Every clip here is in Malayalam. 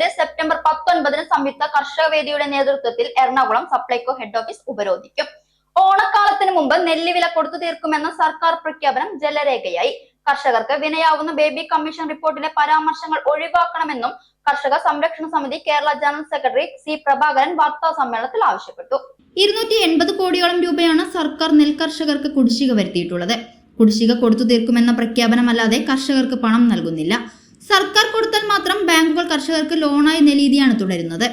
നെല്ലിക്കെതിരെ സെപ്റ്റംബർ പത്തൊൻപതിന് സംയുക്ത കർഷക വേദിയുടെ നേതൃത്വത്തിൽ എറണാകുളം സപ്ലൈകോ ഹെഡ് ഓഫീസ് ഉപരോധിക്കും. ഓണക്കാലത്തിന് മുമ്പ് നെല്ല് വില കൊടുത്തു തീർക്കുമെന്ന സർക്കാർ പ്രഖ്യാപനം ജലരേഖയായി. കർഷകർക്ക് വിനയാവുന്ന ബേബി കമ്മീഷൻ റിപ്പോർട്ടിലെ പരാമർശങ്ങൾ ഒഴിവാക്കണമെന്നും Karshaka Samrakshana Samithi Kerala general secretary C Prabhakaran വാർത്താ സമ്മേളനത്തിൽ ആവശ്യപ്പെട്ടു. ഇരുന്നൂറ്റി എൺപത് കോടിയോളം രൂപയാണ് സർക്കാർ നെൽകർഷകർക്ക് കുടിശ്ശിക വരുത്തിയിട്ടുള്ളത്. കുടിശ്ശിക കൊടുത്തു തീർക്കുമെന്ന പ്രഖ്യാപനമല്ലാതെ കർഷകർക്ക് പണം നൽകുന്നില്ല. സർക്കാർ കൊടുത്താൽ മാത്രം ബാങ്കുകൾ കർഷകർക്ക് ലോണായി നൽകിയാണ് തുടരുന്നത്.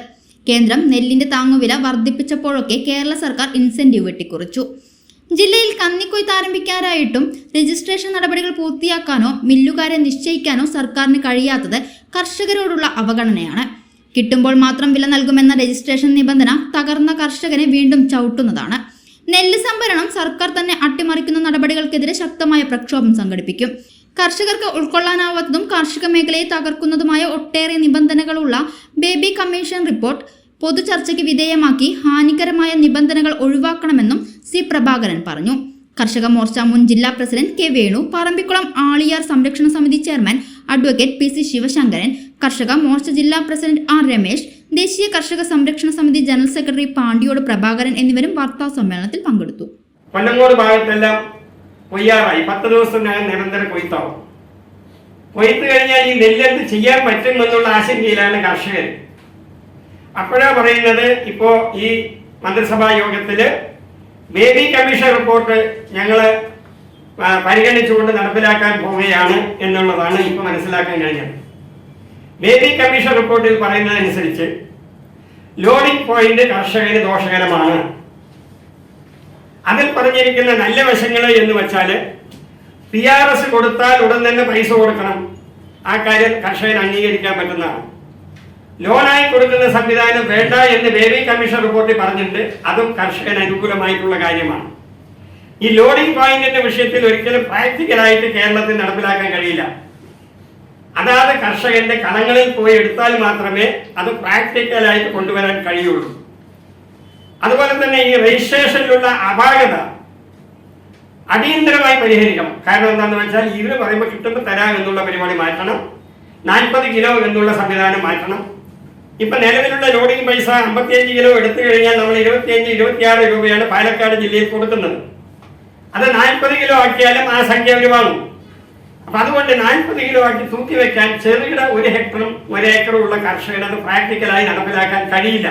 കേന്ദ്രം നെല്ലിന്റെ താങ്ങുവില വർദ്ധിപ്പിച്ചപ്പോഴൊക്കെ കേരള സർക്കാർ ഇൻസെന്റീവ് വെട്ടിക്കുറിച്ചു. ജില്ലയിൽ കന്നിക്കൊയ്ത്ത് ആരംഭിക്കാനായിട്ടും രജിസ്ട്രേഷൻ നടപടികൾ പൂർത്തിയാക്കാനോ മില്ലുകാരെ നിശ്ചയിക്കാനോ സർക്കാരിന് കഴിയാത്തത് കർഷകരോടുള്ള അവഗണനയാണ്. കിട്ടുമ്പോൾ മാത്രം വില നൽകുമെന്ന രജിസ്ട്രേഷൻ നിബന്ധന തകർന്ന കർഷകനെ വീണ്ടും ചവിട്ടുന്നതാണ്. നെല്ല് സംഭരണം സർക്കാർ തന്നെ അട്ടിമറിക്കുന്ന നടപടികൾക്കെതിരെ ശക്തമായ പ്രക്ഷോഭം സംഘടിപ്പിക്കും. കർഷകർക്ക് ഉൾക്കൊള്ളാനാവാത്തതും കാർഷിക മേഖലയെ തകർക്കുന്നതുമായ ഒട്ടേറെ നിബന്ധനകളുള്ള ബേബി കമ്മീഷൻ റിപ്പോർട്ട് പൊതുചർച്ചയ്ക്ക് വിധേയമാക്കി ഹാനികരമായ നിബന്ധനകൾ ഒഴിവാക്കണമെന്നും സി പ്രഭാകരൻ പറഞ്ഞു. കർഷക മോർച്ച മുൻ ജില്ലാ president K Venu Parambikulam Aliyar Samrakshana Samithi chairman advocate P C Sivasankaran Karshaka Morcha ജില്ലാ പ്രസിഡന്റ് ആർ രമേശ് ദേശീയ കർഷക സംരക്ഷണ സമിതി ജനറൽ സെക്രട്ടറി പാണ്ടിയോട് പ്രഭാകരൻ എന്നിവരും വാർത്താ സമ്മേളനത്തിൽ പങ്കെടുത്തു. കൊല്ലങ്കോട് ഭാഗത്തെല്ലാം കൊയ്യാറായി പത്ത് ദിവസത്തിനകം നിരന്തര കൊയ്ത്താവും കൊയ്ത്ത് കഴിഞ്ഞാൽ ഈ നെല്ലെന്ത് ചെയ്യാൻ പറ്റും എന്നുള്ള ആശങ്കയിലാണ് കർഷകർ അപ്പോഴാ പറയുന്നത് ഇപ്പോ ഈ മന്ത്രിസഭാ യോഗത്തിൽ ബേബി കമ്മീഷൻ റിപ്പോർട്ട് ഞങ്ങൾ പരിഗണിച്ചുകൊണ്ട് നടപ്പിലാക്കാൻ പോവുകയാണ് എന്നുള്ളതാണ് ഇപ്പൊ മനസ്സിലാക്കാൻ കഴിഞ്ഞത്. ബേബി കമ്മീഷൻ റിപ്പോർട്ടിൽ പറയുന്നതനുസരിച്ച് ലോഡിംഗ് പോയിന്റ് കർഷകന് ദോഷകരമാണ്. അതിൽ പറഞ്ഞിരിക്കുന്ന നല്ല വശങ്ങൾ എന്ന് വെച്ചാൽ പി ആർ എസ് കൊടുത്താൽ ഉടൻ തന്നെ പൈസ കൊടുക്കണം. ആ കാര്യം കർഷകൻ അംഗീകരിക്കാൻ പറ്റുന്നതാണ്. ലോണായി കൊടുക്കുന്ന സംവിധാനം വേണ്ട എന്ന് ബേബി കമ്മീഷൻ റിപ്പോർട്ടിൽ പറഞ്ഞിട്ടുണ്ട്. അതും കർഷകന് അനുകൂലമായിട്ടുള്ള കാര്യമാണ്. ഈ ലോഡിംഗ് പോയിന്റിന്റെ വിഷയത്തിൽ ഒരിക്കലും പ്രാക്ടിക്കലായിട്ട് കേരളത്തിൽ നടപ്പിലാക്കാൻ കഴിയില്ല. അതാത് കർഷകന്റെ കടങ്ങളിൽ പോയി എടുത്താൽ മാത്രമേ അത് പ്രാക്ടിക്കലായിട്ട് കൊണ്ടുവരാൻ കഴിയുള്ളൂ. അതുപോലെ തന്നെ ഈ രജിസ്ട്രേഷനിലുള്ള അപാകത അടിയന്തരമായി പരിഹരിക്കണം. കാരണം എന്താണെന്ന് വെച്ചാൽ ഇവർ പറയുമ്പോൾ കിട്ടുമ്പോൾ തരാം എന്നുള്ള പരിപാടി മാറ്റണം. നാൽപ്പത് കിലോ എന്നുള്ള സംവിധാനം മാറ്റണം. ഇപ്പൊ നിലവിലുള്ള ലോഡിംഗ് പൈസ അമ്പത്തിയഞ്ച് കിലോ എടുത്തു കഴിഞ്ഞാൽ നമ്മൾ ഇരുപത്തിയഞ്ച് ഇരുപത്തിയാറ് രൂപയാണ് പാലക്കാട് ജില്ലയിൽ കൊടുക്കുന്നത്. അത് നാൽപ്പത് കിലോ ആക്കിയാലും ആ സംഖ്യ അവർ വാങ്ങും. അപ്പൊ അതുകൊണ്ട് നാൽപ്പത് കിലോ ആക്കി തൂക്കി വെക്കാൻ ചെറുകിട ഒരു ഹെക്ടറും ഒരേക്കറും ഉള്ള കർഷകരത് പ്രാക്ടിക്കലായി നടപ്പിലാക്കാൻ കഴിയില്ല.